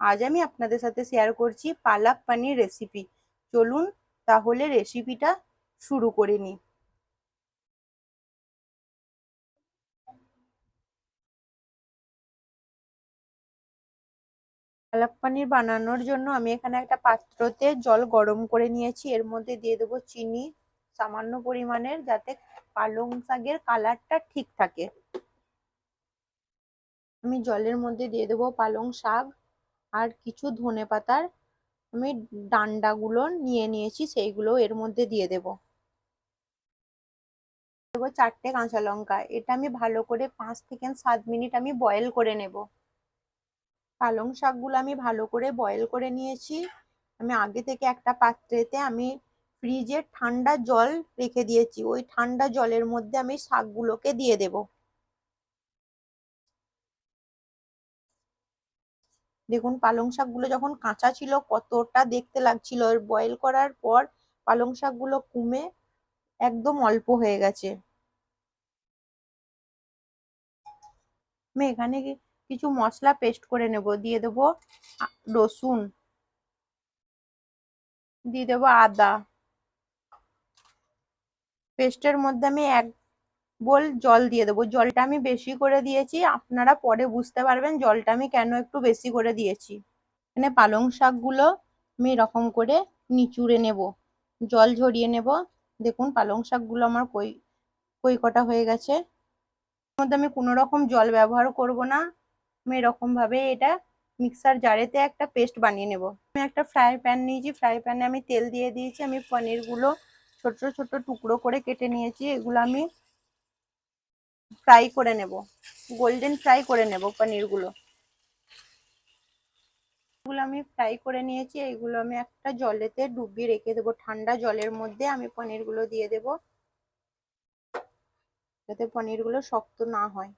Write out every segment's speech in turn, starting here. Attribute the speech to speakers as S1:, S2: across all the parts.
S1: আজ আমি আপনাদের সাথে শেয়ার করছি পালাক পানির রেসিপি চলুন তাহলে রেসিপিটা শুরু করে নিই। পালাক পানির বানানোর জন্য আমি এখানে একটা পাত্রতে জল গরম করে নিয়েছি। এর মধ্যে দিয়ে দেবো চিনি, সামান্য পরিমাণের যাতে পালং শাকের কালারটা ঠিক থাকে। আমি জলের মধ্যে দিয়ে দেবো পালং শাক। আর কিছু ধনে পাতার আমি ডান্ডাগুলো নিয়ে নিয়েছি সেইগুলো এর মধ্যে দিয়ে দেব। দেবো চারটে কাঁচা লঙ্কা, এটা আমি ভালো করে পাঁচ থেকে সাত মিনিট আমি বয়েল করে নেব। পালং শাকগুলো আমি ভালো করে বয়েল করে নিয়েছি। আমি আগে থেকে একটা পাত্রেতে আমি ফ্রিজে ঠান্ডা জল রেখে দিয়েছি, ওই ঠান্ডা জলের মধ্যে আমি শাকগুলোকে দিয়ে দেব। দেখুন, পালং শাকগুলো যখন কাঁচা ছিল, কতটা দেখতে লাগছিল। আর বয়েল করার পর পালং শাকগুলো কমে একদম অল্প হয়ে গেছে। আমি এখানে কিছু মশলা পেস্ট করে নেব। দিয়ে দেব রসুন। দিয়ে দেবো আদা। পেস্টের মধ্যে আমি এক বোল, জল দিয়ে দেবো। জলটা আমি বেশি করে দিয়েছি, আপনারা পরে বুঝতে পারবেন জলটা আমি কেন একটু বেশি করে দিয়েছি। এখানে পালং শাকগুলো আমি এরকম করে নিচুড়ে নেব। জল ঝরিয়ে নেব। দেখুন পালং শাকগুলো আমার কই কই কটা হয়ে গেছে। মধ্যে আমি কোনো রকম জল ব্যবহার করব না। আমি এরকম ভাবে এটা মিক্সার জারেতে একটা পেস্ট বানিয়ে নেব। আমি একটা ফ্রাই প্যান নিয়েছি। ফ্রাই প্যানে আমি তেল দিয়ে দিয়েছি। আমি পনিরগুলো ছোট ছোট টুকরো করে কেটে নিয়েছি। এগুলো আমি ফ্রাই করে নেব। গোল্ডেন ফ্রাই করে নেব পনিরগুলো। এগুলো আমি ফ্রাই করে নিয়েছি, এগুলো আমি একটা জলেতে ডুবিয়ে রেখে দেবো। ঠান্ডা জলের মধ্যে আমি পনিরগুলো দিয়ে দেব। যাতে পনিরগুলো শক্ত না হয়।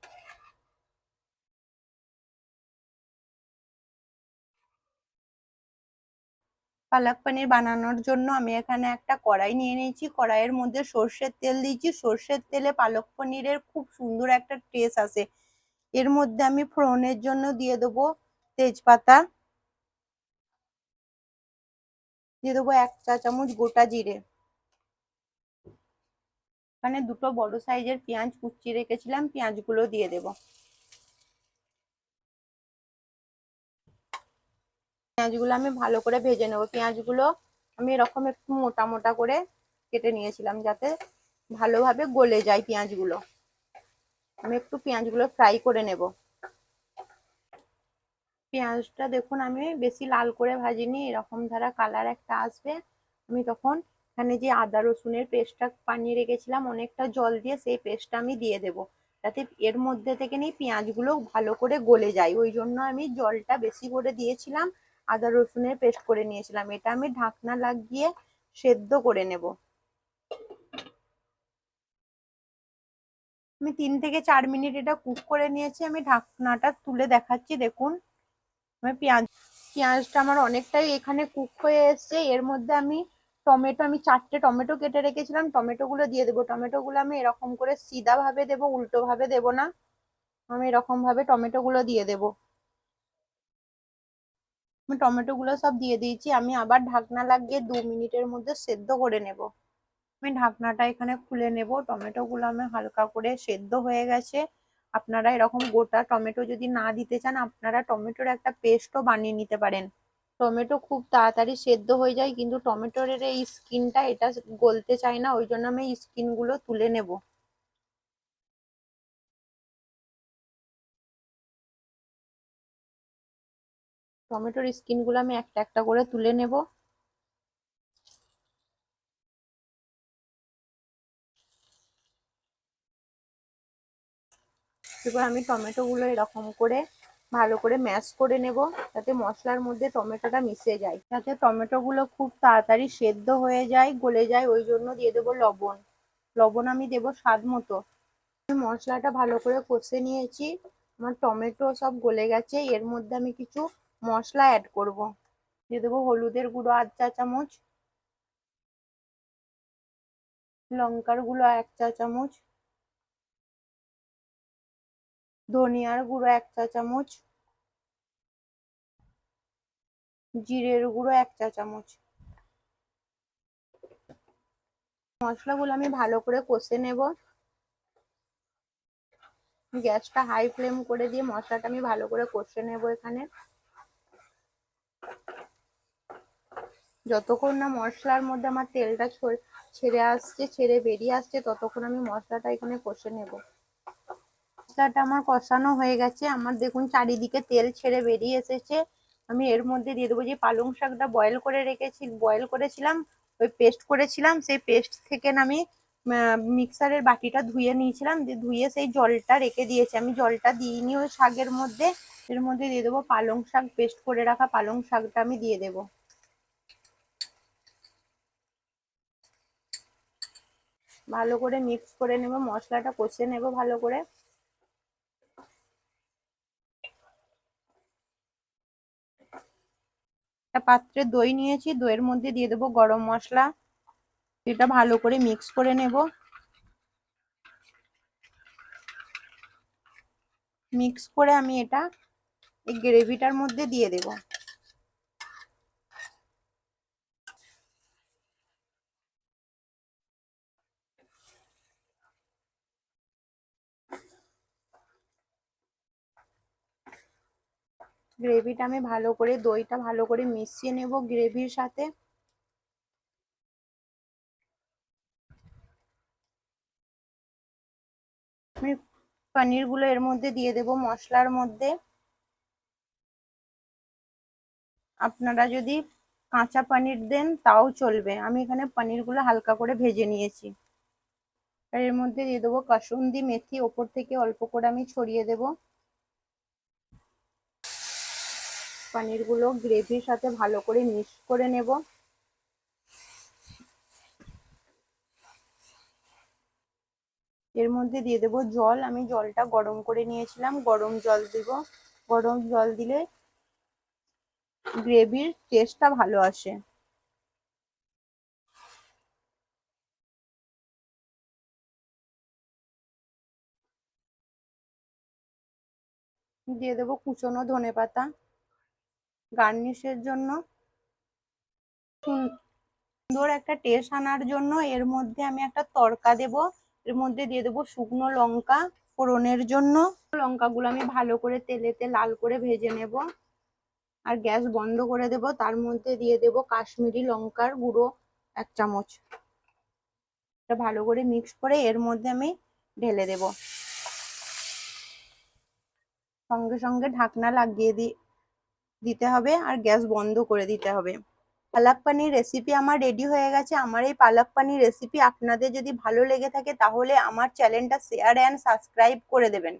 S1: পালক পনির বানানোর জন্য আমি এখানে একটা কড়াই নিয়ে নিয়েছি। কড়াইয়ের মধ্যে সর্ষের তেল দিয়েছি। সর্ষের তেলে পালক পনিরের খুব সুন্দর একটা টেস্ট আসে এর মধ্যে আমি ফোড়নের জন্য দিয়ে দেবো তেজপাতা। দিয়ে দেবো এক চা চামচ গোটা জিরে। এখানে দুটো বড় সাইজের পেঁয়াজ কুচিয়ে রেখেছিলাম। পেঁয়াজগুলো দিয়ে দেবো। পেঁয়াজগুলো আমি ভালো করে ভেজে নেব। পেঁয়াজগুলো আমি এরকম একটু মোটা মোটা করে কেটে নিয়েছিলাম যাতে ভালোভাবে গলে যায় পেঁয়াজগুলো। আমি একটু পেঁয়াজগুলো ফ্রাই করে নেব। পেঁয়াজটা দেখুন, আমি বেশি লাল করে ভাজিনি, এরকম ধারা কালার একটা আসবে। আমি তখন এখানে যে আদা রসুনের পেস্টটা বানিয়ে রেখেছিলাম, অনেকটা জল দিয়ে সেই পেস্টটা আমি দিয়ে দেব। যাতে এর মধ্যে থেকে নিয়ে পেঁয়াজগুলো ভালো করে গলে যায়। ওই জন্য আমি জলটা বেশি করে দিয়েছিলাম। আদা রসুনের পেস্ট করে নিয়েছিলাম। এটা আমি ঢাকনা লাগিয়ে সেদ্ধ করে নেব। আমি তিন থেকে চার মিনিট এটা কুক করে নিয়েছি। আমি ঢাকনাটা তুলে দেখাচ্ছি, দেখুন। আমি পেঁয়াজ, পেঁয়াজটা আমার অনেকটাই এখানে কুক হয়ে এসছে। এর মধ্যে আমি টমেটো, আমি চারটে টমেটো কেটে রেখেছিলাম। টমেটো গুলো দিয়ে দেবো। টমেটো গুলো আমি এরকম করে সিধা ভাবে দেবো উল্টো ভাবে দেবো না। আমি এরকম ভাবে টমেটো গুলো দিয়ে দেবো। আমি টমেটো গুলো সব দিয়ে দিয়েছি, আমি আবার ঢাকনা লাগিয়ে দু মিনিটের মধ্যে সেদ্ধ করে নেব। আমি ঢাকনাটা এখানে খুলে নেব, টমেটো গুলো আমি হালকা করে সেদ্ধ হয়ে গেছে। আপনারা এরকম গোটা টমেটো যদি না দিতে চান, আপনারা টমেটোর একটা পেস্টও বানিয়ে নিতে পারেন। টমেটো খুব তাড়াতাড়ি সেদ্ধ হয়ে যায়, কিন্তু টমেটোর এই স্কিনটা এটা গলতে চায় না, ওই জন্য আমি স্কিনগুলো তুলে নেব। টমেটোর স্কিনগুলো আমি একটা একটা করে তুলে নেব। এবার আমি টমেটোগুলো এরকম করে ভালো করে ম্যাশ করে নেব, যাতে মশলার মধ্যে টমেটোটা মিশে যায়। যাতে টমেটোগুলো খুব তাড়াতাড়ি সেদ্ধ হয়ে যায়, গলে যায়, ওই জন্য দিয়ে দেবো লবণ। লবণ আমি দেবো স্বাদ মতো। মশলাটা ভালো করে কষে নিয়েছি। আমার টমেটো সব গলে গেছে। এর মধ্যে আমি কিছু মশলা অ্যাড করব। দিয়ে দেবো হলুদের গুঁড়ো আধ চা চামচ, লঙ্কার গুঁড়ো এক চা চামচ, ধনিয়ার গুঁড়ো এক চা চামচ, জিরের গুঁড়ো এক চা চামচ। মশলাগুলো আমি ভালো করে কষে নেব। গ্যাসটা হাই ফ্লেম করে দিয়ে মশলাটা আমি ভালো করে কষে নেব এখানে। যতক্ষণ না মশলার মধ্যে আমার তেলটা ছেড়ে আসছে, ছেড়ে বেরিয়ে আসছে, ততক্ষণ আমি মশলাটা এখানে কষে নেব। মশলাটা আমার কষানো হয়ে গেছে। আমার দেখুন চারিদিকে তেল ছেড়ে বেরিয়ে এসেছে। আমি এর মধ্যে দিয়ে দেবো যে পালং শাকটা বয়েল করে রেখেছি বয়েল করেছিলাম, ওই পেস্ট করেছিলাম, সেই পেস্ট থেকে আমি মিক্সারের বাটিটা ধুয়ে নিয়েছিলাম। দিয়ে ধুয়ে সেই জলটা রেখে দিয়েছি। আমি জলটা দিইনি ওই শাকের মধ্যে। এর মধ্যে দিয়ে দেবো পালং শাক পেস্ট করে রাখা পালং শাকটা আমি দিয়ে দেবো। ভালো করে মিক্স করে নেব, মশলাটা কষে নেব ভালো করে। একটা পাত্রে দই নিয়েছি, দইয়ের মধ্যে দিয়ে দেবো গরম মশলা। এটা ভালো করে মিক্স করে নেব। মিক্স করে আমি এটা এই গ্রেভিটার মধ্যে দিয়ে দেব। গ্রেভিটা আমি ভালো করে, দইটা ভালো করে মিশিয়ে নেব গ্রেভির সাথে। আমি পনিরগুলো এর মধ্যে দিয়ে দেব মশলার মধ্যে। আপনারা যদি কাঁচা পনির দেন তাও চলবে। আমি এখানে পনিরগুলো হালকা করে ভেজে নিয়েছি। এর মধ্যে দিয়ে দেবো কাসুন্দি মেথি, ওপর থেকে অল্প করে আমি ছড়িয়ে দেব। পনিরগুলো গ্রেভির সাথে ভালো করে মিক্স করে নেব। এর মধ্যে দিয়ে দেবো জল। আমি জলটা গরম করে নিয়েছিলাম। গরম জল দিব। গরম জল দিলে গ্রেভির টেস্টটা ভালো আসে। দিয়ে দেবো কুচনো ধনে পাতা গার্নিশের জন্য। সুন্দর একটা টেস্ট আনার জন্য এর মধ্যে আমি একটা তরকা দেব। এর মধ্যে দিয়ে দেবো শুকনো লঙ্কা ফোড়নের জন্য। লঙ্কাগুলো আমি ভালো করে তেলেতে লাল করে ভেজে নেব। আর গ্যাস বন্ধ করে দেব। তার মধ্যে দিয়ে দেব কাশ্মীরি লঙ্কার গুঁড়ো এক চামচ। এটা ভালো করে মিক্স করে এর মধ্যে আমি ঢেলে দেব। সঙ্গে সঙ্গে ঢাকনা লাগিয়ে দিতে হবে আর গ্যাস বন্ধ করে দিতে হবে। পালাক পানির রেসিপি আমার রেডি হয়ে গেছে। আমার এই পালাক পানির রেসিপি আপনাদের যদি ভালো লেগে থাকে তাহলে আমার চ্যানেলটা শেয়ার অ্যান্ড সাবস্ক্রাইব করে দেবেন।